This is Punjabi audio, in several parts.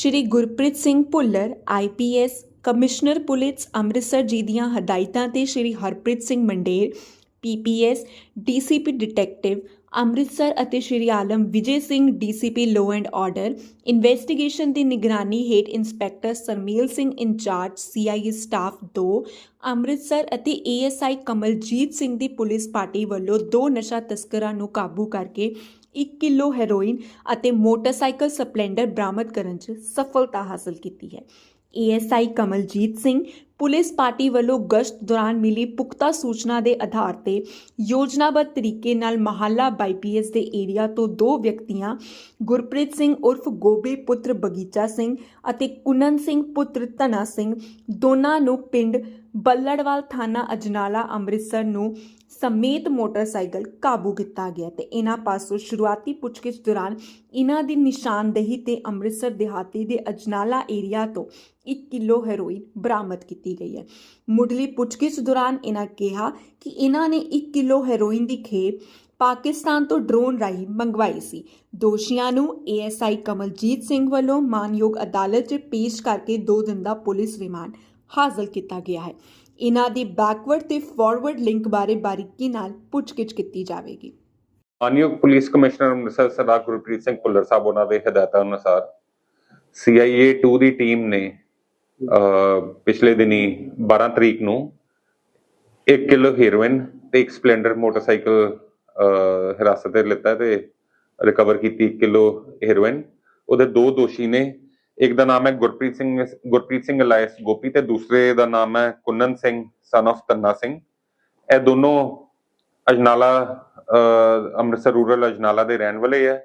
Shri Gurpreet Singh Bhullar IPS commissioner police Amritsar ji ਦੀਆਂ ਹਦਾਇਤਾਂ ਤੇ Shri Harpreet Singh Mander PPS DCP detective Amritsar ਅਤੇ Shri Alam Vijay Singh, DCP law and order investigation ਦੀ ਨਿਗਰਾਨੀ ਹੇਠ inspector Sarmil Singh incharge CIA staff 2 Amritsar ਅਤੇ ਏਐਸਆਈ ਕਮਲਜੀਤ ਸਿੰਘ ਦੀ ਪੁਲਿਸ ਪਾਰਟੀ ਵੱਲੋਂ ਦੋ ਨਸ਼ਾ ਤਸਕਰਾਂ ਨੂੰ ਕਾਬੂ ਕਰਕੇ 1 ਕਿਲੋ ਹੈਰੋਇਨ ਅਤੇ ਮੋਟਰਸਾਈਕਲ ਸਪਲੈਂਡਰ ਬਰਾਮਦ ਕਰਨ 'ਚ ਸਫਲਤਾ ਹਾਸਲ ਕੀਤੀ ਹੈ। ASI Kamaljeet Singh police party ਵੱਲੋਂ ਗਸ਼ਤ ਦੌਰਾਨ ਮਿਲੀ ਪੁਖਤਾ ਸੂਚਨਾ ਦੇ ਆਧਾਰ ਤੇ ਯੋਜਨਾਬੱਧ ਤਰੀਕੇ ਨਾਲ ਮਹੱਲਾ ਬਾਈਪੀਐਸ ਦੇ ਏਰੀਆ ਤੋਂ ਦੋ ਵਿਅਕਤੀਆਂ, ਗੁਰਪ੍ਰੀਤ ਸਿੰਘ ਉਰਫ ਗੋਬੇ ਪੁੱਤਰ ਬਗੀਚਾ ਸਿੰਘ ਅਤੇ ਕੁਨਨ ਸਿੰਘ ਪੁੱਤਰ ਧਨਾ ਸਿੰਘ, ਦੋਨਾਂ ਨੂੰ ਪਿੰਡ ਬੱਲੜਵਾਲ ਥਾਣਾ ਅਜਨਾਲਾ ਅੰਮ੍ਰਿਤਸਰ ਨੂੰ ਸਮੇਤ ਮੋਟਰਸਾਈਕਲ ਕਾਬੂ ਕੀਤਾ ਗਿਆ ਤੇ ਇਹਨਾਂ ਪਾਸੋਂ ਸ਼ੁਰੂਆਤੀ ਪੁੱਛਗਿੱਛ ਦੌਰਾਨ ਇਹਨਾਂ ਦੀ ਨਿਸ਼ਾਨਦੇਹੀ ਤੇ ਅੰਮ੍ਰਿਤਸਰ ਦਿਹਾਤੀ ਦੇ ਅਜਨਾਲਾ ਏਰੀਆ ਤੋਂ 1 ਕਿਲੋ ਹੈਰੋਇਨ ਬਰਾਮਦ ਕੀਤੀ ਗਈ ਹੈ। ਮੁੱਢਲੀ ਪੁੱਛਗਿੱਛ ਦੌਰਾਨ ਇਹਨਾਂ ਕਿਹਾ ਕਿ ਇਹਨਾਂ ਨੇ 1 ਕਿਲੋ ਹੈਰੋਇਨ ਦੀ ਖੇਪ ਪਾਕਿਸਤਾਨ ਤੋਂ ਡਰੋਨ ਰਾਹੀਂ ਮੰਗਵਾਈ ਸੀ। ਦੋਸ਼ੀਆਂ ਨੂੰ ਏਐਸਆਈ ਕਮਲਜੀਤ ਸਿੰਘ ਵੱਲੋਂ ਮਾਨਯੋਗ ਅਦਾਲਤ 'ਚ ਪੇਸ਼ ਕਰਕੇ 2 ਦਿਨ ਦਾ ਪੁਲਿਸ ਰਿਮਾਂਡ ਹਾਸਲ ਕੀਤਾ ਗਿਆ ਹੈ। ਇਹਨਾਂ ਦੀ ਬੈਕਵਰਡ ਤੇ ਫਾਰਵਰਡ ਲਿੰਕ ਬਾਰੇ ਬਾਰੀਕੀ ਨਾਲ ਪੁੱਛਗਿੱਛ ਕੀਤੀ ਜਾਵੇਗੀ। ਮਾਨਯੋਗ ਪੁਲਿਸ ਕਮਿਸ਼ਨਰ ਅੰਮ੍ਰਿਤਸਰ ਸਰਦਾਰ ਗੁਰਪ੍ਰੀਤ ਸਿੰਘ ਭੁੱਲਰ ਸਾਹਿਬ ਉਹਨਾਂ ਦੇ ਹਦਾਇਤਾਂ ਅਨੁਸਾਰ CIA 2 ਦੀ ਟੀਮ ਨੇ ਪਿਛਲੇ ਦਿਨੀ 12 ਤਰੀਕ ਨੂੰ 1 ਕਿਲੋ ਹੀਰੋਇਨ ਤੇ ਇੱਕ ਸਪਲੈਂਡਰ ਮੋਟਰਸਾਈਕਲ ਹਿਰਾਸਤ ਤੇ ਲਿੱਤਾ ਤੇ ਰਿਕਵਰ ਕੀਤੀ 1 ਕਿਲੋ ਹੈਰੋਇਨ ਉਹਦੇ ਦੋ ਦੋਸ਼ੀ ਨੇ ਇੱਕ ਦਾ ਨਾਮ ਹੈ ਗੁਰਪ੍ਰੀਤ ਸਿੰਘ ਗੁਰਪ੍ਰੀਤ ਸਿੰਘ ਅਲਾਇਸ ਗੋਪੀ ਤੇ ਦੂਸਰੇ ਦਾ ਨਾਮ ਹੈ ਕੁੰਨਨ ਸਿੰਘ ਸਨ of ਤੰਨਾ ਸਿੰਘ। ਇਹ ਦੋਨੋਂ ਅਜਨਾਲਾ ਅੰਮ੍ਰਿਤਸਰ ਰੂਰਲ ਅਜਨਾਲਾ ਦੇ ਰਹਿਣ ਵਾਲੇ ਹੈ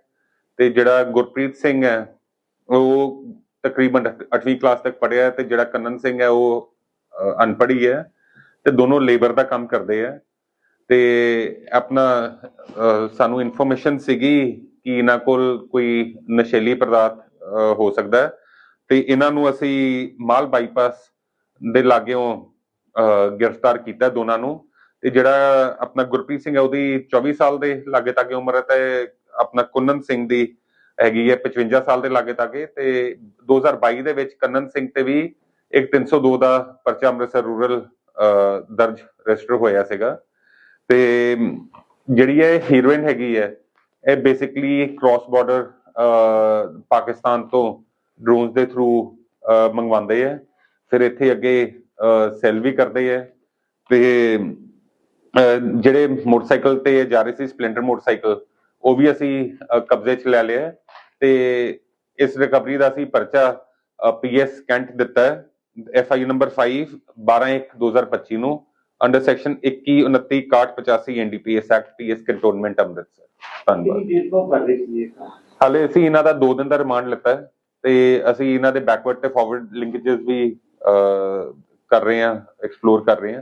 ਤੇ ਜਿਹੜਾ ਗੁਰਪ੍ਰੀਤ ਸਿੰਘ ਹੈ ਉਹ ਤਕਰੀਬਨ 8ਵੀਂ ਕਲਾਸ ਤੱਕ ਪੜ੍ਹਿਆ ਹੈ ਤੇ ਜਿਹੜਾ ਕੰਨਨ ਸਿੰਘ ਹੈ ਉਹ ਅਹ, ਅਨਪੜ੍ਹ ਹੀ ਹੈ ਤੇ ਦੋਨੋਂ ਲੇਬਰ ਦਾ ਕੰਮ ਕਰਦੇ ਆ। ਤੇ ਆਪਣਾ ਸਾਨੂੰ ਇਨਫੋਰਮੇਸ਼ਨ ਸੀਗੀ ਕਿ ਇਹਨਾਂ ਕੋਲ ਕੋਈ ਨਸ਼ੀਲੀ ਪਦਾਰਥ ਹੋ ਸਕਦਾ ਹੈ। ਤੇ ਇਹਨਾਂ ਨੂੰ ਅਸੀਂ ਮਾਲ ਬਾਈਪਾਸ ਦੇ ਲਾਗਿਓਂ ਗ੍ਰਿਫਤਾਰ ਕੀਤਾ ਦੋਨਾਂ ਨੂੰ। ਤੇ ਜਿਹੜਾ ਆਪਣਾ ਗੁਰਪ੍ਰੀਤ ਸਿੰਘ ਹੈ, ਉਹਦੀ 24 ਸਾਲ ਦੇ ਲਾਗੇ ਤੱਕ ਉਮਰ ਹੈ ਤੇ ਆਪਣਾ ਕੁੰਨਨ ਸਿੰਘ ਦੀ ਹੈਗੀ ਹੈ 55 ਸਾਲ ਦੇ ਲਾਗੇ ਤੱਕ ਤੇ 2022 ਦੇ ਵਿੱਚ ਕੰਨਨ ਸਿੰਘ ਤੇ ਵੀ ਇੱਕ 302 ਦਾ ਪਰਚਾ ਅੰਮ੍ਰਿਤਸਰ ਰੂਰਲ ਦਰਜ ਰਜਿਸਟਰ ਹੋਇਆ ਸੀਗਾ। ਤੇ ਜਿਹੜੀ ਇਹ ਹੀਰੋਇਨ ਹੈਗੀ ਹੈ, ਇਹ ਬੇਸਿਕਲੀ ਕ੍ਰਾਸ ਬਾਰਡਰ ਪਾਕਿਸਤਾਨ ਤੋਂ ਡਰੋਨਸ ਦੇ ਥਰੂ ਮੰਗਵਾਉਂਦੇ ਆ। ਫਿਰ ਇੱਥੇ ਅੱਗੇ ਸੈਲ ਵੀ ਕਰਦੇ ਆ। ਤੇ ਜਿਹੜੇ ਮੋਟਰਸਾਈਕਲ ਤੇ ਜਾ ਰਹੇ ਸੀ ਸਪਲੈਂਡਰ ਮੋਟਰਸਾਈਕਲ ਉਹ ਵੀ ਅਸੀਂ ਕਬਜ਼ੇ 'ਚ ਲੈ ਲਿਆ। ਤੇ ਇਸ ਰਿਕਵਰੀ ਦਾ ਅਸੀਂ ਪਰਚਾ ਪੀਐਸ ਕੈਂਟ ਦਿੱਤਾ ਹੈ। ਐਫ ਆਈ ਨੰਬਰ 5 12/1/2025 ਨੂੰ under section 21 29 61 85 NDPS act PS cantonment Amritsar. ਧੰਨਵਾਦ? ਹਾਲੇ ਅਸੀਂ ਇਹਨਾਂ ਦਾ 2 ਦਿਨ ਦਾ ਰਿਮਾਂਡ ਲਿੱਤਾ ਹੈ। ਤੇ ਅਸੀਂ ਇਹਨਾਂ ਦੇ ਬੈਕਵਰਡ ਤੇ ਫਾਰਵਰਡ ਲਿੰਕੇजेस ਵੀ ਕਰ ਰਹੇ ਹਾਂ ਐਕਸਪਲੋਰ ਕਰ ਰਹੇ ਹਾਂ।